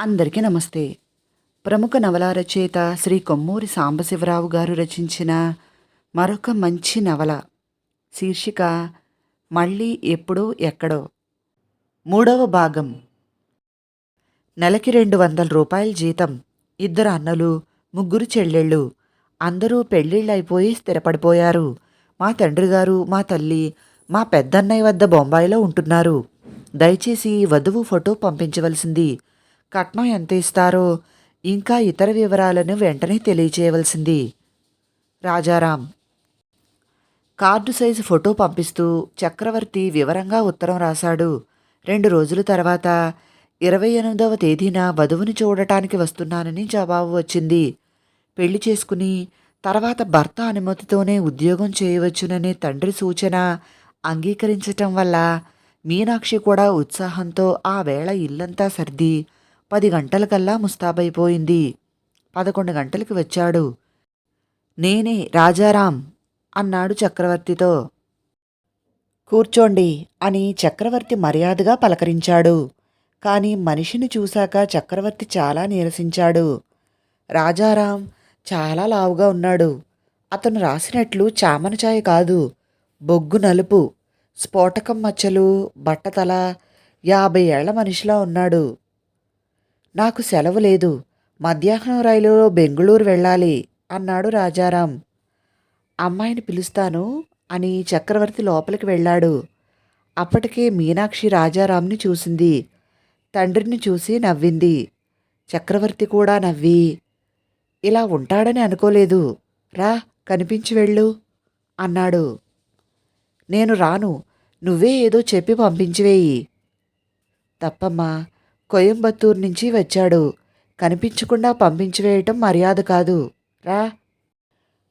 అందరికీ నమస్తే. ప్రముఖ నవల రచయిత శ్రీ కొమ్మూరి సాంబశివరావు గారు రచించిన మరొక మంచి నవల శీర్షిక మళ్ళీ ఎప్పుడో ఎక్కడో. మూడవ భాగం. నెలకి రెండు వందల రూపాయల జీతం ఇద్దరు అన్నలు ముగ్గురు చెల్లెళ్ళు అందరూ పెళ్ళిళ్ళైపోయి స్థిరపడిపోయారు. మా తండ్రి గారు మా తల్లి మా పెద్దన్నయ్య వద్ద బొంబాయిలో ఉంటున్నారు. దయచేసి వధువు ఫోటో పంపించవలసింది. కట్నం ఎంత ఇస్తారో? ఇంకా ఇతర వివరాలను వెంటనే తెలియచేయవలసింది. రాజారాం. కార్డు సైజు ఫోటో పంపిస్తూ చక్రవర్తి వివరంగా ఉత్తరం రాశాడు. రెండు రోజుల తర్వాత ఇరవై ఎనిమిదవ తేదీన వధువుని చూడటానికి వస్తున్నానని జవాబు వచ్చింది. పెళ్ళి చేసుకుని తర్వాత భర్త అనుమతితోనే ఉద్యోగం చేయవచ్చుననే తండ్రి సూచన అంగీకరించటం వల్ల మీనాక్షి కూడా ఉత్సాహంతో ఆ వేళ ఇల్లంతా సర్ది పది గంటలకల్లా ముస్తాబైపోయింది. పదకొండు గంటలకు వచ్చాడు. నేనే రాజారాం అన్నాడు చక్రవర్తితో. కూర్చోండి అని చక్రవర్తి మర్యాదగా పలకరించాడు. కాని మనిషిని చూశాక చక్రవర్తి చాలా నీరసించాడు. రాజారాం చాలా లావుగా ఉన్నాడు. అతను రాసినట్లు చామనచాయ కాదు బొగ్గు నలుపు స్ఫోటకం మచ్చలు బట్టతల యాభై ఏళ్ళ మనిషిలా ఉన్నాడు. నాకు సెలవు లేదు మధ్యాహ్నం రైలులో బెంగుళూరు వెళ్ళాలి అన్నాడు రాజారాం. అమ్మాయిని పిలుస్తాను అని చక్రవర్తి లోపలికి వెళ్ళాడు. అప్పటికే మీనాక్షి రాజారాంని చూసింది. తండ్రిని చూసి నవ్వింది. చక్రవర్తి కూడా నవ్వి ఇలా ఉంటాడని అనుకోలేదు. రా కనిపించి వెళ్ళు అన్నాడు. నేను రాను. నువ్వే ఏదో చెప్పి పంపించివేయి. తప్పమ్మా. కోయంబత్తూర్ నుంచి వచ్చాడు. కనిపించకుండా పంపించివేయటం మర్యాద కాదు. రా.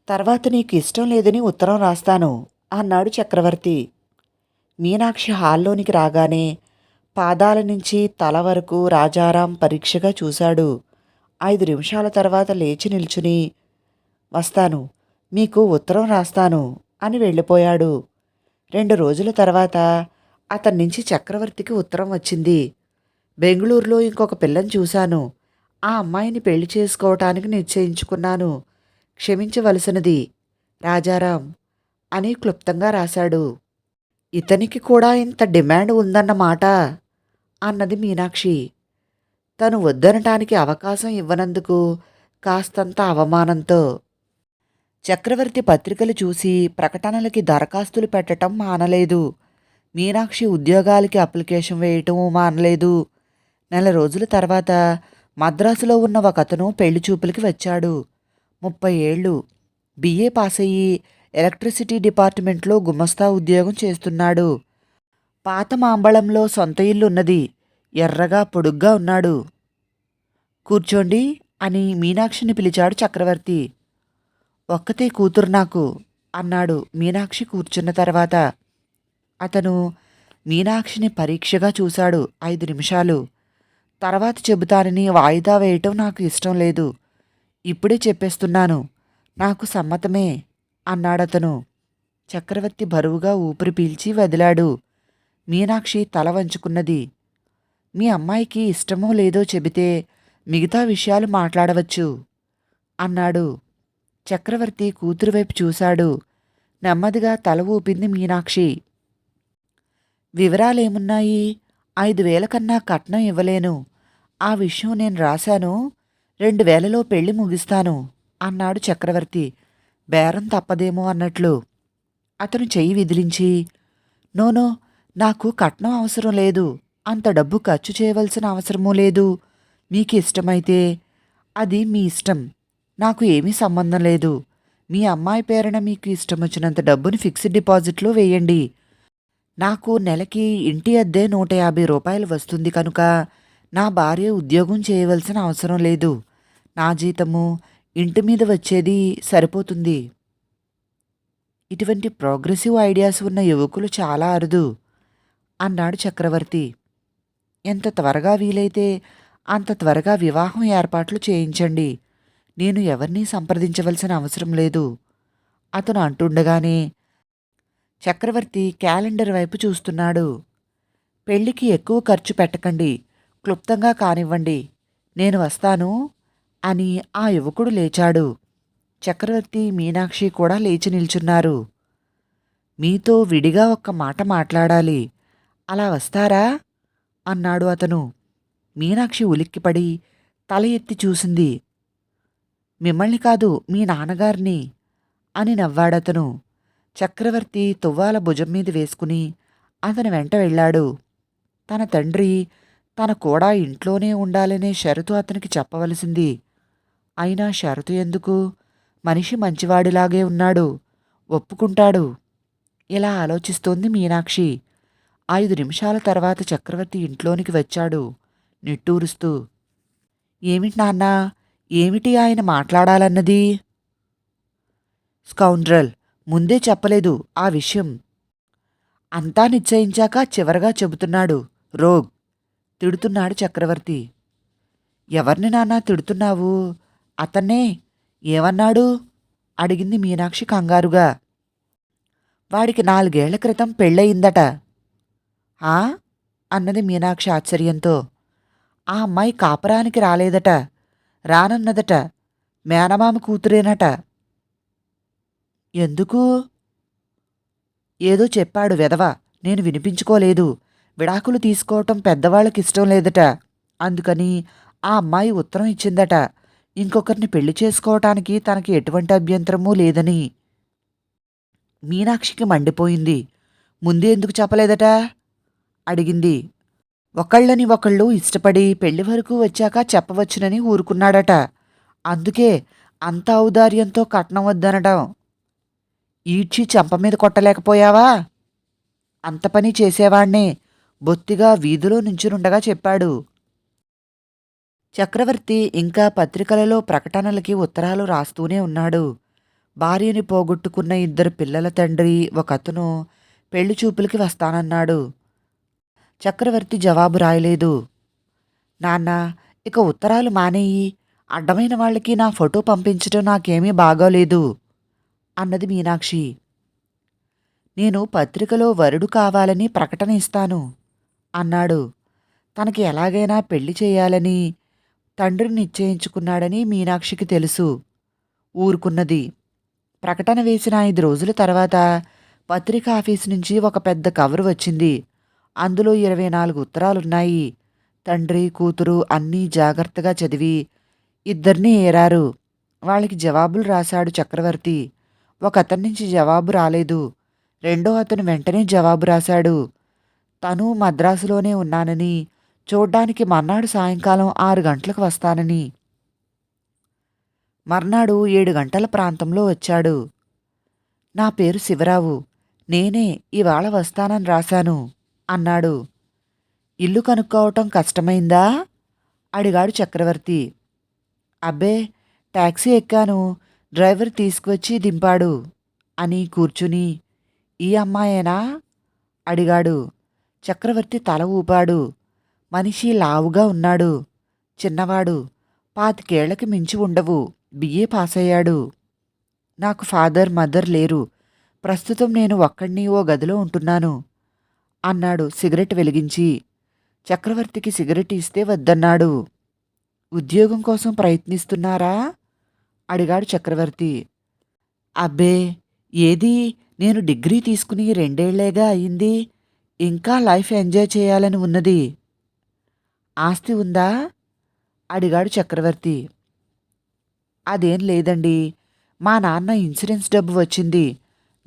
తర్వాత నీకు ఇష్టం లేదని ఉత్తరం రాస్తాను అన్నాడు చక్రవర్తి. మీనాక్షి హాల్లోనికి రాగానే పాదాల నుంచి తల వరకు రాజారాం పరీక్షగా చూశాడు. ఐదు నిమిషాల తర్వాత లేచి నిల్చుని వస్తాను మీకు ఉత్తరం రాస్తాను అని వెళ్ళిపోయాడు. రెండు రోజుల తర్వాత అతని నుంచి చక్రవర్తికి ఉత్తరం వచ్చింది. బెంగళూరులో ఇంకొక పిల్లని చూశాను. ఆ అమ్మాయిని పెళ్ళి చేసుకోవటానికి నిశ్చయించుకున్నాను. క్షమించవలసినది. రాజారాం అని క్లుప్తంగా రాశాడు. ఇతనికి కూడా ఇంత డిమాండ్ ఉందన్నమాట అన్నది మీనాక్షి. తను వద్దనటానికి అవకాశం ఇవ్వనందుకు కాస్తంత అవమానంతో. చక్రవర్తి పత్రికలు చూసి ప్రకటనలకి దరఖాస్తులు పెట్టటం మానలేదు. మీనాక్షి ఉద్యోగాలకి అప్లికేషన్ వేయటం మానలేదు. నెల రోజుల తర్వాత మద్రాసులో ఉన్న ఒక అతను పెళ్ళి చూపులకి వచ్చాడు. ముప్పై ఏళ్ళు. బిఏ పాస్ అయ్యి ఎలక్ట్రిసిటీ డిపార్ట్మెంట్లో గుమస్తా ఉద్యోగం చేస్తున్నాడు. పాత మాంబళంలో సొంత ఇల్లు ఉన్నది ఎర్రగా పొడుగ్గా ఉన్నాడు. కూర్చోండి అని మీనాక్షిని పిలిచాడు చక్రవర్తి. ఒక్కతే కూతురు నాకు అన్నాడు మీనాక్షి కూర్చున్న తర్వాత. అతను మీనాక్షిని పరీక్షగా చూశాడు ఐదు నిమిషాలు. తర్వాత చెబుతానని వాయిదా వేయటం నాకు ఇష్టం లేదు. ఇప్పుడే చెప్పేస్తున్నాను. నాకు సమ్మతమే అన్నాడతను. చక్రవర్తి బరువుగా ఊపిరి పీల్చి వదిలాడు. మీనాక్షి తల వంచుకున్నది. మీ అమ్మాయికి ఇష్టమో లేదో చెబితే మిగతా విషయాలు మాట్లాడవచ్చు అన్నాడు. చక్రవర్తి కూతురు వైపు చూశాడు. నెమ్మదిగా తల ఊపింది మీనాక్షి. వివరాలేమున్నాయి? ఐదు వేల కన్నా కట్నం ఇవ్వలేను. ఆ విషయం నేను రాశాను. రెండు వేలలో పెళ్ళి ముగిస్తాను అన్నాడు చక్రవర్తి. బేరం తప్పదేమో అన్నట్లు. అతను చెయ్యి విదిలించి నోనో నాకు కట్నం అవసరం లేదు. అంత డబ్బు ఖర్చు చేయవలసిన అవసరమూ లేదు. మీకు ఇష్టమైతే అది మీ ఇష్టం. నాకు ఏమీ సంబంధం లేదు. మీ అమ్మాయి పేరున మీకు ఇష్టం వచ్చినంత డబ్బుని ఫిక్స్డ్ డిపాజిట్లో వేయండి. నాకు నెలకి ఇంటి అద్దె నూట యాభై రూపాయలు వస్తుంది కనుక నా భార్య ఉద్యోగం చేయవలసిన అవసరం లేదు. నా జీతము ఇంటి మీద వచ్చేది సరిపోతుంది. ఇటువంటి ప్రోగ్రెసివ్ ఐడియాస్ ఉన్న యువకులు చాలా అరుదు అన్నాడు చక్రవర్తి. ఎంత త్వరగా వీలైతే అంత త్వరగా వివాహం ఏర్పాట్లు చేయించండి. నేను ఎవరినీ సంప్రదించవలసిన అవసరం లేదు. అతను అంటుండగానే చక్రవర్తి క్యాలెండర్ వైపు చూస్తున్నాడు. పెళ్ళికి ఎక్కువ ఖర్చు పెట్టకండి. క్లుప్తంగా కానివ్వండి. నేను వస్తాను అని ఆ యువకుడు లేచాడు. చక్రవర్తి మీనాక్షి కూడా లేచి నిల్చున్నారు. మీతో విడిగా ఒక్క మాట మాట్లాడాలి. అలా వస్తారా? అన్నాడు అతను. మీనాక్షి ఉలిక్కిపడి తల ఎత్తి చూసింది. మిమ్మల్ని కాదు మీ నాన్నగారిని అని నవ్వాడతను. చక్రవర్తి తువ్వాల భుజం మీద వేసుకుని అతని వెంట వెళ్ళాడు. తన తండ్రి తన కూడా ఇంట్లోనే ఉండాలనే షరతు అతనికి చెప్పవలసింది. అయినా షరతు ఎందుకు? మనిషి మంచివాడిలాగే ఉన్నాడు ఒప్పుకుంటాడు. ఇలా ఆలోచిస్తోంది మీనాక్షి. ఐదు నిమిషాల తర్వాత చక్రవర్తి ఇంట్లోనికి వచ్చాడు నిట్టూరుస్తూ. ఏమిటి నాన్నా? ఏమిటి ఆయన మాట్లాడాలన్నది? స్కౌండ్రల్ ముందే చెప్పలేదు ఆ విషయం. అంతా నిశ్చయించాక చివరగా చెబుతున్నాడు రోగ్ తిడుతున్నాడు చక్రవర్తి. ఎవరిని నాన్నా తిడుతున్నావు? అతన్నే ఏమన్నాడు? అడిగింది మీనాక్షి కంగారుగా. వాడికి నాలుగేళ్ళ క్రితం పెళ్ళయిందట. ఆ? అన్నది మీనాక్షి ఆశ్చర్యంతో. ఆ అమ్మాయి కాపరానికి రాలేదట రానన్నదట మేనమామ కూతురేనట. ఎందుకు? ఏదో చెప్పాడు వెధవ. నేను వినిపించుకోలేదు. విడాకులు తీసుకోవటం పెద్దవాళ్ళకి ఇష్టం లేదట. అందుకని ఆ అమ్మాయి ఉత్తరం ఇచ్చిందట. ఇంకొకరిని పెళ్ళి చేసుకోవటానికి తనకి ఎటువంటి అభ్యంతరమూ లేదని. మీనాక్షికి మండిపోయింది. ముందే ఎందుకు చెప్పలేదట? అడిగింది. ఒకళ్ళని ఒకళ్ళు ఇష్టపడి పెళ్ళి వరకు వచ్చాక చెప్పవచ్చునని ఊరుకున్నాడట. అందుకే అంత ఔదార్యంతో కట్నం వద్దనడం ఈడ్చి చెంప మీద కొట్టలేకపోయావా? అంత పని చేసేవాణ్ణే. బొత్తిగా వీధిలో నుంచునుండగా చెప్పాడు. చక్రవర్తి ఇంకా పత్రికలలో ప్రకటనలకి ఉత్తరాలు రాస్తూనే ఉన్నాడు. భార్యని పోగొట్టుకున్న ఇద్దరు పిల్లల తండ్రి ఒకతను పెళ్ళి చూపులకి వస్తానన్నాడు. చక్రవర్తి జవాబు రాయలేదు. నాన్న ఇక ఉత్తరాలు మానేయి. అడ్డమైన వాళ్ళకి నా ఫోటో పంపించడం నాకేమీ బాగోలేదు. అన్నది మీనాక్షి. నేను పత్రికలో వరుడు కావాలని ప్రకటన ఇస్తాను అన్నాడు. తనకి ఎలాగైనా పెళ్ళి చేయాలని తండ్రిని నిశ్చయించుకున్నాడని మీనాక్షికి తెలుసు. ఊరుకున్నది. ప్రకటన వేసిన ఐదు రోజుల తర్వాత పత్రిక ఆఫీస్ నుంచి ఒక పెద్ద కవర్ వచ్చింది. అందులో ఇరవై నాలుగు ఉత్తరాలున్నాయి. తండ్రి కూతురు అన్నీ జాగ్రత్తగా చదివి ఇద్దరినీ ఏరారు. వాళ్ళకి జవాబులు రాశాడు చక్రవర్తి. ఒక అతని నుంచి జవాబు రాలేదు. రెండో అతను వెంటనే జవాబు రాశాడు. తను మద్రాసులోనే ఉన్నానని చూడ్డానికి మర్నాడు సాయంకాలం ఆరు గంటలకు వస్తానని. మర్నాడు ఏడు గంటల ప్రాంతంలో వచ్చాడు. నా పేరు శివరావు. నేనే ఇవాళ వస్తానని రాశాను అన్నాడు. ఇల్లు కనుక్కోవటం కష్టమైందా? అడిగాడు చక్రవర్తి. అబ్బే టాక్సీ ఎక్కాను. డ్రైవర్ తీసుకువచ్చి దింపాడు. అని కూర్చుని ఈ అమ్మాయేనా? అడిగాడు. చక్రవర్తి తల ఊపాడు. మనిషి లావుగా ఉన్నాడు. చిన్నవాడు. పాతికేళ్ళకి మించి ఉండవు. బిఏ పాస్ అయ్యాడు నాకు ఫాదర్ మదర్ లేరు. ప్రస్తుతం నేను ఒక్కడిని ఓ గదిలో ఉంటున్నాను అన్నాడు సిగరెట్ వెలిగించి. చక్రవర్తికి సిగరెట్ ఇస్తే వద్దన్నాడు. ఉద్యోగం కోసం ప్రయత్నిస్తున్నారా? అడిగాడు చక్రవర్తి. అబ్బే ఏది? నేను డిగ్రీ తీసుకుని రెండేళ్ళేగా అయింది. ఇంకా లైఫ్ ఎంజాయ్ చేయాలని ఉన్నది. ఆస్తి ఉందా? అడిగాడు చక్రవర్తి. అదేం లేదండి. మా నాన్న ఇన్సూరెన్స్ డబ్బు వచ్చింది.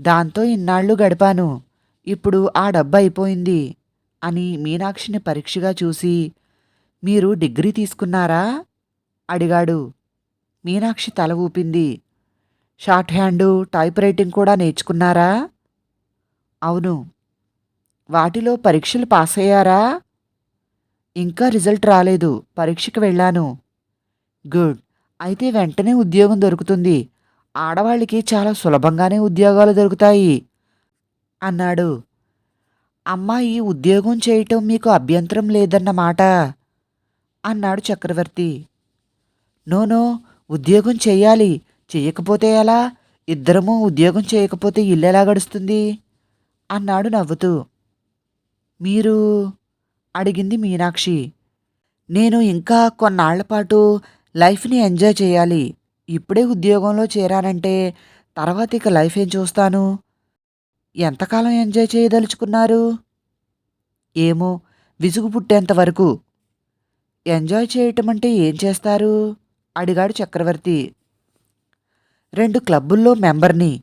దాంతో ఇన్నాళ్ళు గడిపాను. ఇప్పుడు ఆ డబ్బు అయిపోయింది అని మీనాక్షిని పరీక్షగా చూసి మీరు డిగ్రీ తీసుకున్నారా? అడిగాడు. మీనాక్షి తల ఊపింది. షార్ట్ హ్యాండు టైప్ రైటింగ్ కూడా నేర్చుకున్నారా? అవును. వాటిలో పరీక్షలు పాస్ అయ్యారా ఇంకా రిజల్ట్ రాలేదు. పరీక్షకు వెళ్ళాను. గుడ్. అయితే వెంటనే ఉద్యోగం దొరుకుతుంది. ఆడవాళ్ళకి చాలా సులభంగానే ఉద్యోగాలు దొరుకుతాయి. అన్నాడు. అమ్మాయి ఉద్యోగం చేయటం మీకు అభ్యంతరం లేదన్నమాట అన్నాడు చక్రవర్తి. నోనో ఉద్యోగం చెయ్యాలి చెయ్యకపోతే ఎలా? ఇద్దరము ఉద్యోగం చేయకపోతే ఇల్లు ఎలా గడుస్తుంది? అన్నాడు నవ్వుతూ. మీరు? అడిగింది మీనాక్షి. నేను ఇంకా కొన్నాళ్ళ పాటు లైఫ్ని ఎంజాయ్ చేయాలి. ఇప్పుడే ఉద్యోగంలో చేరానంటే తర్వాత ఇక లైఫ్ ఏం చూస్తాను? ఎంతకాలం ఎంజాయ్ చేయదలుచుకున్నారు? ఏమో విసుగు పుట్టేంత వరకు. ఎంజాయ్ చేయటం అంటే ఏం చేస్తారు? అడిగాడు చక్రవర్తి. రెండు క్లబ్బుల్లో మెంబర్ని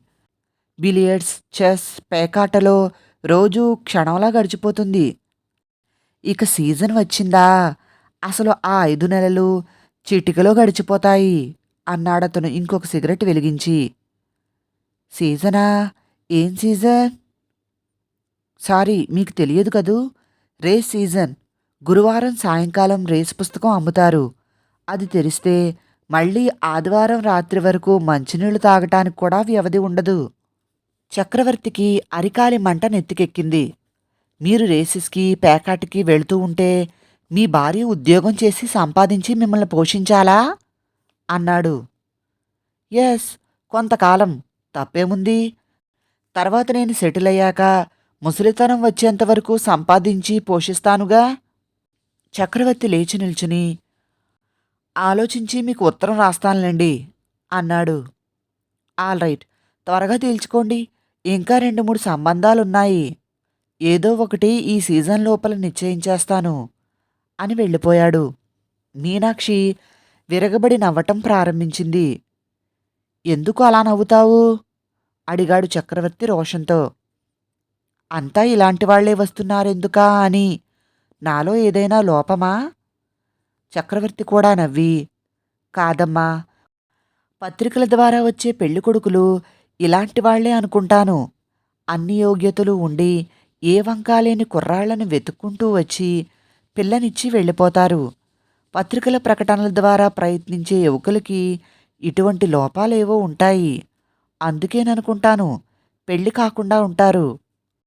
బిలియర్డ్స్ చెస్ పేకాటలో రోజు క్షణంలా గడిచిపోతుంది. ఇక సీజన్ వచ్చిందా? అసలు ఆ ఐదు నెలలు చిటికలో గడిచిపోతాయి అన్నాడతను ఇంకొక సిగరెట్ వెలిగించి. సీజనా? ఏం సీజన్? సారీ మీకు తెలియదు కదూ? Race season. గురువారం సాయంకాలం రేస్ పుస్తకం అమ్ముతారు. అది తెరిస్తే మళ్ళీ ఆదివారం రాత్రి వరకు మంచినీళ్ళు తాగటానికి కూడా వ్యవధి ఉండదు. చక్రవర్తికి అరికాలి మంట నెత్తికెక్కింది. మీరు రేసెస్కి పేకాటికి వెళుతూ ఉంటే మీ భార్య ఉద్యోగం చేసి సంపాదించి మిమ్మల్ని పోషించాలా? అన్నాడు. ఎస్ కొంతకాలం. తప్పేముంది? తర్వాత నేను సెటిల్ అయ్యాక ముసలితనం వచ్చేంతవరకు సంపాదించి పోషిస్తానుగా? చక్రవర్తి లేచి నిల్చుని ఆలోచించి మీకు ఉత్తరం రాస్తానులేండి అన్నాడు. All right. త్వరగా తేల్చుకోండి. ఇంకా రెండు మూడు సంబంధాలున్నాయి. ఏదో ఒకటి ఈ సీజన్ లోపల నిశ్చయించేస్తాను అని వెళ్ళిపోయాడు. మీనాక్షి విరగబడి నవ్వటం ప్రారంభించింది. ఎందుకు అలా నవ్వుతావు? అడిగాడు చక్రవర్తి రోషంతో. అంతా ఇలాంటి వాళ్ళే వస్తున్నారెందుకా అని. నాలో ఏదైనా లోపమా? చక్రవర్తి కూడా నవ్వి కాదమ్మా పత్రికల ద్వారా వచ్చే పెళ్ళి కొడుకులు ఇలాంటి వాళ్ళే అనుకుంటాను. అన్ని యోగ్యతలు ఉండి ఏ వంకాలేని కుర్రాళ్ళను వెతుక్కుంటూ వచ్చి పిల్లనిచ్చి వెళ్ళిపోతారు. పత్రికల ప్రకటనల ద్వారా ప్రయత్నించే యువకులకి ఇటువంటి లోపాలేవో ఉంటాయి. అందుకేననుకుంటాను పెళ్ళి కాకుండా ఉంటారు.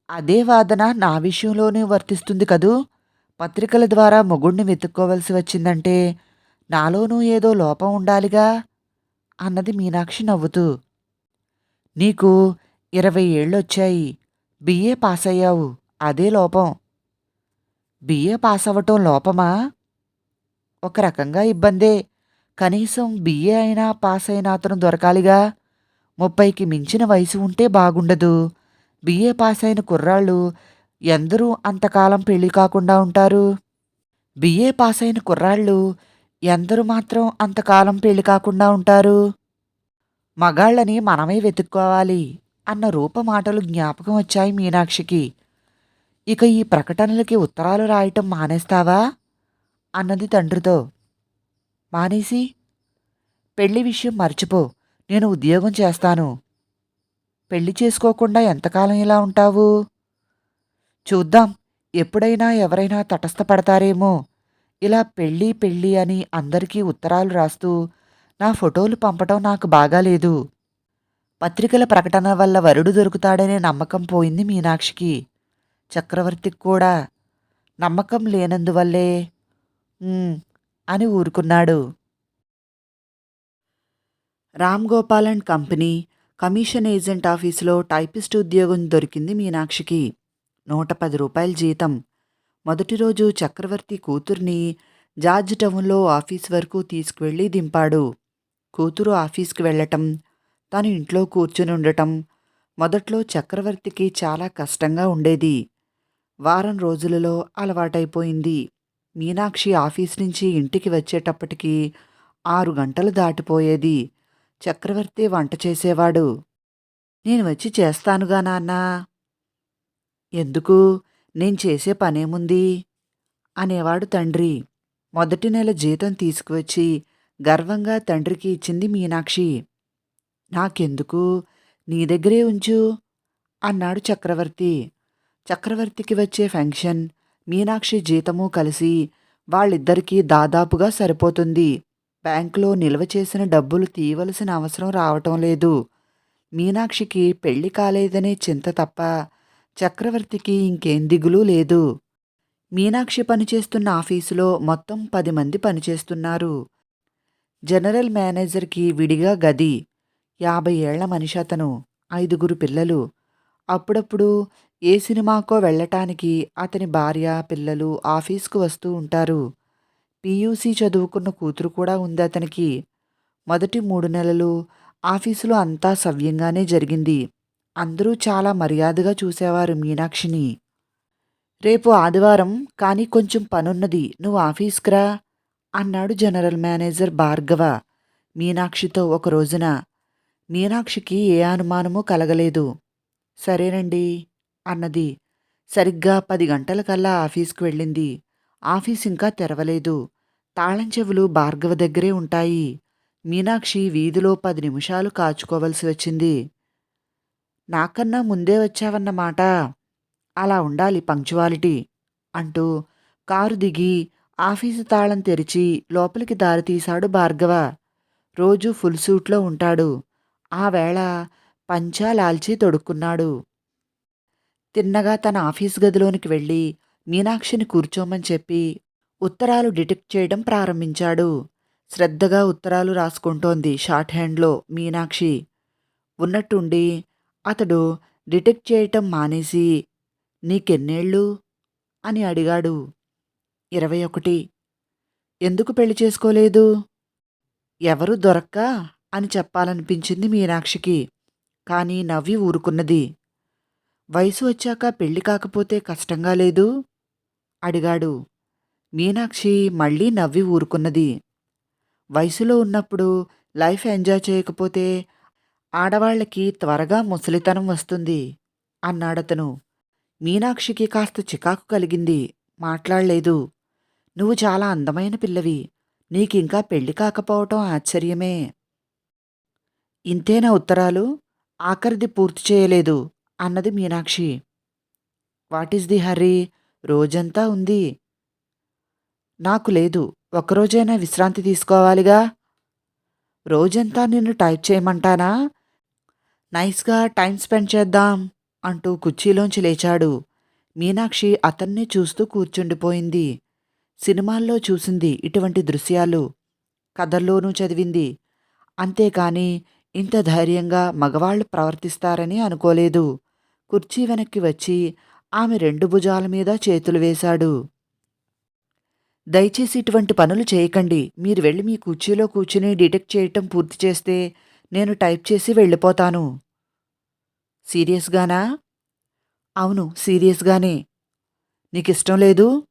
అదే వాదన నా విషయంలోనే వర్తిస్తుంది కదూ? పత్రికల ద్వారా మొగుణ్ణి వెతుక్కోవలసి వచ్చిందంటే నాలోనూ ఏదో లోపం ఉండాలిగా అన్నది మీనాక్షి నవ్వుతూ. నీకు ఇరవై ఏళ్ళొచ్చాయి. బిఏ పాస్ అయ్యావు అదే లోపం. బిఏ పాస్ అవ్వటం లోపమా? ఒక రకంగా ఇబ్బందే. కనీసం బిఏ అయినా పాస్ అయిన అతను దొరకాలిగా. ముప్పైకి మించిన వయసు ఉంటే బాగుండదు. బిఏ పాస్ అయిన కుర్రాళ్ళు ఎందరూ అంతకాలం పెళ్ళి కాకుండా ఉంటారు? బిఏ పాస్ అయిన కుర్రాళ్ళు ఎందరూ మాత్రం అంతకాలం పెళ్ళి కాకుండా ఉంటారు? మగాళ్ళని మనమే వెతుక్కోవాలి అన్న రూప మాటలు జ్ఞాపకం వచ్చాయి మీనాక్షికి. ఇక ఈ ప్రకటనలకి ఉత్తరాలు రాయటం మానేస్తావా? అన్నది తండ్రితో. మానేసి పెళ్ళి విషయం మర్చిపో నేను ఉద్యోగం చేస్తాను. పెళ్ళి చేసుకోకుండా ఎంతకాలం ఇలా ఉంటావు? చూద్దాం ఎప్పుడైనా ఎవరైనా తటస్థపడతారేమో. ఇలా పెళ్ళి పెళ్ళి అని అందరికీ ఉత్తరాలు రాస్తూ నా ఫోటోలు పంపటం నాకు బాగాలేదు పత్రికల ప్రకటన వల్ల వరుడు దొరుకుతాడనే నమ్మకం పోయింది మీనాక్షికి. చక్రవర్తికి కూడా. నమ్మకం లేనందువల్లే. అని ఊరుకున్నాడు. Ram Gopalan company commission agent ఆఫీసులో టైపిస్ట్ ఉద్యోగం దొరికింది మీనాక్షికి. నూట పది రూపాయల జీతం. మొదటి రోజు చక్రవర్తి కూతుర్ని జార్జ్ టౌన్లో ఆఫీస్ వరకు తీసుకువెళ్ళి దింపాడు. కూతురు ఆఫీస్కి వెళ్ళటం తను ఇంట్లో కూర్చుని ఉండటం మొదట్లో చక్రవర్తికి చాలా కష్టంగా ఉండేది. వారం రోజులలో అలవాటైపోయింది. మీనాక్షి ఆఫీస్ నుంచి ఇంటికి వచ్చేటప్పటికి ఆరు గంటలు దాటిపోయేది. చక్రవర్తి వంట చేసేవాడు. నేను వచ్చి చేస్తానుగా నాన్నా. ఎందుకు? నేను చేసే పనేముంది? అనేవాడు తండ్రి. మొదటి నెల జీతం తీసుకువచ్చి గర్వంగా తండ్రికి ఇచ్చింది మీనాక్షి. నాకెందుకు? నీ దగ్గరే ఉంచు అన్నాడు చక్రవర్తి. చక్రవర్తికి వచ్చే ఫంక్షన్ మీనాక్షి జీతము కలిసి వాళ్ళిద్దరికీ దాదాపుగా సరిపోతుంది. బ్యాంకులో నిల్వ చేసిన డబ్బులు తీయవలసిన అవసరం రావటం లేదు. మీనాక్షికి పెళ్ళి కాలేదనే చింత తప్ప చక్రవర్తికి ఇంకేం దిగులు లేదు. మీనాక్షి పనిచేస్తున్న ఆఫీసులో మొత్తం పది మంది పనిచేస్తున్నారు. జనరల్ మేనేజర్కి విడిగా గది యాభై ఏళ్ళ మనిషి అతను ఐదుగురు పిల్లలు. అప్పుడప్పుడు ఏ సినిమాకో వెళ్ళటానికి అతని భార్య పిల్లలు ఆఫీస్కు వస్తూ ఉంటారు. పీయూసీ చదువుకున్న కూతురు కూడా ఉంది అతనికి. మొదటి మూడు నెలలు ఆఫీసులో అంతా సవ్యంగానే జరిగింది. అందరూ చాలా మర్యాదగా చూసేవారు మీనాక్షిని. రేపు ఆదివారం కానీ కొంచెం పనున్నది నువ్వు ఆఫీస్కి రా అన్నాడు జనరల్ మేనేజర్ భార్గవ మీనాక్షితో ఒక రోజున. మీనాక్షికి ఏ అనుమానమూ కలగలేదు. సరేనండి అన్నది. సరిగ్గా పది గంటలకల్లా ఆఫీస్కి వెళ్ళింది. ఆఫీస్ ఇంకా తెరవలేదు. తాళం చెవులు భార్గవ దగ్గరే ఉంటాయి. మీనాక్షి వీధిలో పది నిమిషాలు కాచుకోవలసి వచ్చింది. నాకన్నా ముందే వచ్చావన్నమాట. అలా ఉండాలి పంక్చువాలిటీ అంటూ కారు దిగి ఆఫీసు తాళం తెరిచి లోపలికి దారి తీశాడు భార్గవ. రోజు ఫుల్ సూట్లో ఉంటాడు. ఆ వేళ పంచా లాల్చి తొడుక్కున్నాడు. తిన్నగా తన ఆఫీస్ గదిలోనికి వెళ్ళి మీనాక్షిని కూర్చోమని చెప్పి ఉత్తరాలు డిటెక్ట్ చేయడం ప్రారంభించాడు. శ్రద్ధగా ఉత్తరాలు రాసుకుంటోంది షార్ట్ హ్యాండ్లో మీనాక్షి. ఉన్నట్టుండి అతడు డిటెక్ట్ చేయటం మానేసి నీకెన్నేళ్ళు? అని అడిగాడు. ఇరవై ఒకటి. ఎందుకు పెళ్ళి చేసుకోలేదు? ఎవరు దొరక్క? అని చెప్పాలనిపించింది మీనాక్షికి. కానీ నవ్వి ఊరుకున్నది. వయసు వచ్చాక పెళ్ళి కాకపోతే కష్టంగా లేదు? అడిగాడు. మీనాక్షి మళ్ళీ నవ్వి ఊరుకున్నది. వయసులో ఉన్నప్పుడు లైఫ్ ఎంజాయ్ చేయకపోతే ఆడవాళ్ళకి త్వరగా ముసలితనం వస్తుంది అన్నాడతను. మీనాక్షికి కాస్త చికాకు కలిగింది. మాట్లాడలేదు. నువ్వు చాలా అందమైన పిల్లవి. నీకింకా పెళ్ళి కాకపోవటం ఆశ్చర్యమే. ఇంతేనా ఉత్తరాలు? ఆఖరిది పూర్తి చేయలేదు అన్నది Meenakshi. What is the hurry రోజంతా ఉంది. నాకు లేదు. ఒకరోజైనా విశ్రాంతి తీసుకోవాలిగా? రోజంతా నిన్ను టైప్ చేయమంటానా? నైస్గా టైం స్పెండ్ చేద్దాం అంటూ కుర్చీలోంచి లేచాడు. మీనాక్షి అతన్నే చూస్తూ కూర్చుండిపోయింది. సినిమాల్లో చూసింది ఇటువంటి దృశ్యాలు. కథల్లోనూ చదివింది. అంతేకాని ఇంత ధైర్యంగా మగవాళ్ళు ప్రవర్తిస్తారని అనుకోలేదు. కుర్చీ వెనక్కి వచ్చి ఆమె రెండు భుజాల మీద చేతులు వేశాడు. దయచేసి ఇటువంటి పనులు చేయకండి. మీరు వెళ్ళి మీ కుర్చీలో కూర్చుని డిటెక్ట్ చేయటం పూర్తి చేస్తే నేను టైప్ చేసి వెళ్ళిపోతాను. సీరియస్గానా? అవును సీరియస్గానే. నీకిష్టం లేదు?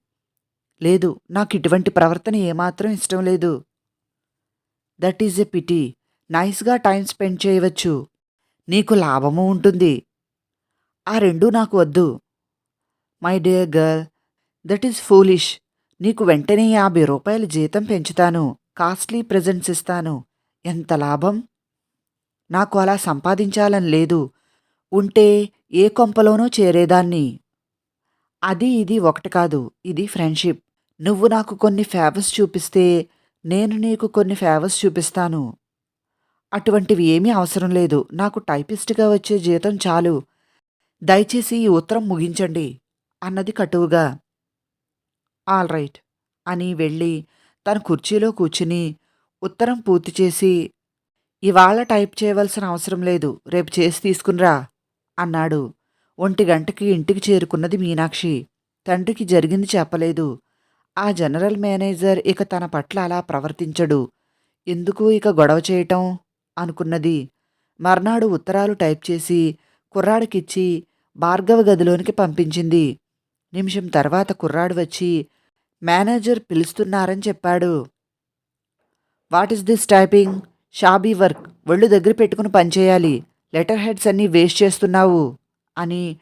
లేదు నాకు ఇటువంటి ప్రవర్తన ఏమాత్రం ఇష్టం లేదు. That is a pity. నైస్గా టైం స్పెండ్ చేయవచ్చు. నీకు లాభము ఉంటుంది. ఆ రెండూ నాకు వద్దు. My dear girl that is foolish. నీకు వెంటనే యాభై రూపాయల జీతం పెంచుతాను. కాస్ట్లీ ప్రెజెంట్స్ ఇస్తాను. ఎంత లాభం? నాకు అలా సంపాదించాలని లేదు. ఉంటే ఏ కొంపలోనో చేరేదాన్ని. అది ఇది ఒకటి కాదు ఇది ఫ్రెండ్షిప్. నువ్వు నాకు కొన్ని ఫేవర్స్ చూపిస్తే నేను నీకు కొన్ని ఫేవర్స్ చూపిస్తాను. అటువంటివి ఏమీ అవసరం లేదు. నాకు టైపిస్ట్గా వచ్చే జీతం చాలు. దయచేసి ఈ ఉత్తరం ముగించండి అన్నది కటువుగా. ఆల్ రైట్ అని వెళ్ళి తన కుర్చీలో కూర్చుని ఉత్తరం పూర్తి చేసి ఇవాళ టైప్ చేయవలసిన అవసరం లేదు రేపు చేసి తీసుకునిరా అన్నాడు. ఒంటి గంటకి ఇంటికి చేరుకున్నది మీనాక్షి. తండ్రికి జరిగింది చెప్పలేదు. ఆ జనరల్ మేనేజర్ ఇక తన పట్ల అలా ప్రవర్తించడు. ఎందుకు ఇక గొడవ చేయటం? అనుకున్నది. మర్నాడు ఉత్తరాలు టైప్ చేసి కుర్రాడికిచ్చి భార్గవ గదిలోనికి పంపించింది. నిమిషం తర్వాత కుర్రాడు వచ్చి మేనేజర్ పిలుస్తున్నారని చెప్పాడు. What is this typing? Shabby work. ఒళ్ళు దగ్గర పెట్టుకుని పనిచేయాలి లెటర్ హెడ్స్ అన్నీ వేస్ట్ చేస్తున్నావు అని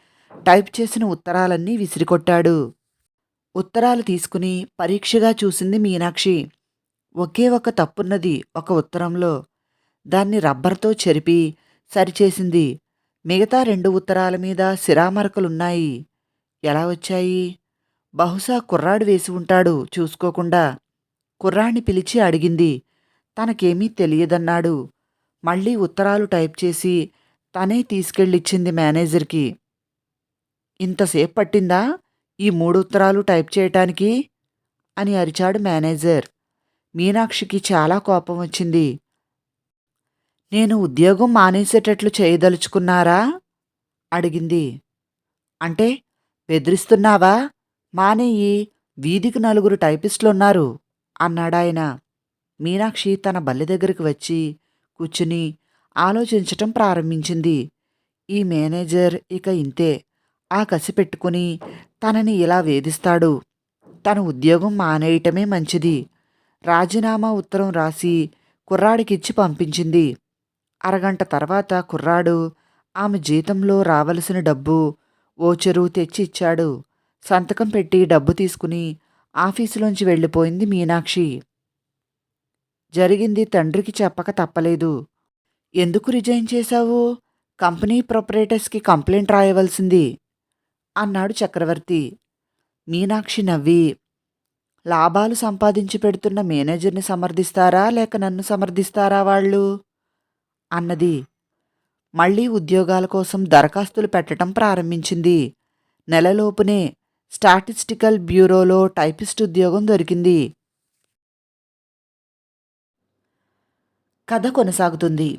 టైప్ చేసిన ఉత్తరాలన్నీ విసిరికొట్టాడు. ఉత్తరాలు తీసుకుని పరీక్షగా చూసింది మీనాక్షి. ఒకే ఒక తప్పున్నది ఒక ఉత్తరంలో. దాన్ని రబ్బర్తో చెరిపి సరిచేసింది. మిగతా రెండు ఉత్తరాల మీద సిరామరకలున్నాయి. ఎలా వచ్చాయి? బహుశా కుర్రాడు వేసి ఉంటాడు చూసుకోకుండా. కుర్రాణ్ణి పిలిచి అడిగింది. తనకేమీ తెలియదన్నాడు. మళ్ళీ ఉత్తరాలు టైప్ చేసి తనే తీసుకెళ్ళిచ్చింది మేనేజర్కి. ఇంతసేపు పట్టిందా ఈ మూడు ఉత్తరాలు టైప్ చేయటానికి? అని అరిచాడు మేనేజర్. మీనాక్షికి చాలా కోపం వచ్చింది. నేను ఉద్యోగం మానేసేటట్లు చేయదలుచుకున్నారా? అడిగింది. అంటే బెదిరిస్తున్నావా? మానేయి వీధికి నలుగురు టైపిస్టులున్నారు అన్నాడాయన. మీనాక్షి తన బల్లి దగ్గరికి వచ్చి కూర్చుని ఆలోచించటం ప్రారంభించింది. ఈ మేనేజర్ ఇక ఇంతే. ఆ కసి పెట్టుకుని తనని ఇలా వేధిస్తాడు. తన ఉద్యోగం మానేయటమే మంచిది. రాజీనామా ఉత్తరం రాసి కుర్రాడికిచ్చి పంపించింది. అరగంట తర్వాత కుర్రాడు ఆమె జీతంలో రావలసిన డబ్బు ఓచరు తెచ్చి ఇచ్చాడు. సంతకం పెట్టి డబ్బు తీసుకుని ఆఫీసులోంచి వెళ్ళిపోయింది మీనాక్షి. జరిగింది తండ్రికి చెప్పక తప్పలేదు. ఎందుకు రిజైన్ చేశావు? కంపెనీ ప్రొపరేటర్స్కి కంప్లైంట్ రాయవలసింది అన్నాడు చక్రవర్తి. మీనాక్షి నవ్వి లాభాలు సంపాదించి పెడుతున్న మేనేజర్ని సమర్థిస్తారా లేక నన్ను సమర్థిస్తారా వాళ్ళు? అన్నది. మళ్ళీ ఉద్యోగాల కోసం దరఖాస్తులు పెట్టడం ప్రారంభించింది. నెలలోపునే స్టాటిస్టికల్ బ్యూరోలో టైపిస్ట్ ఉద్యోగం దొరికింది. కథ కొనసాగుతుంది.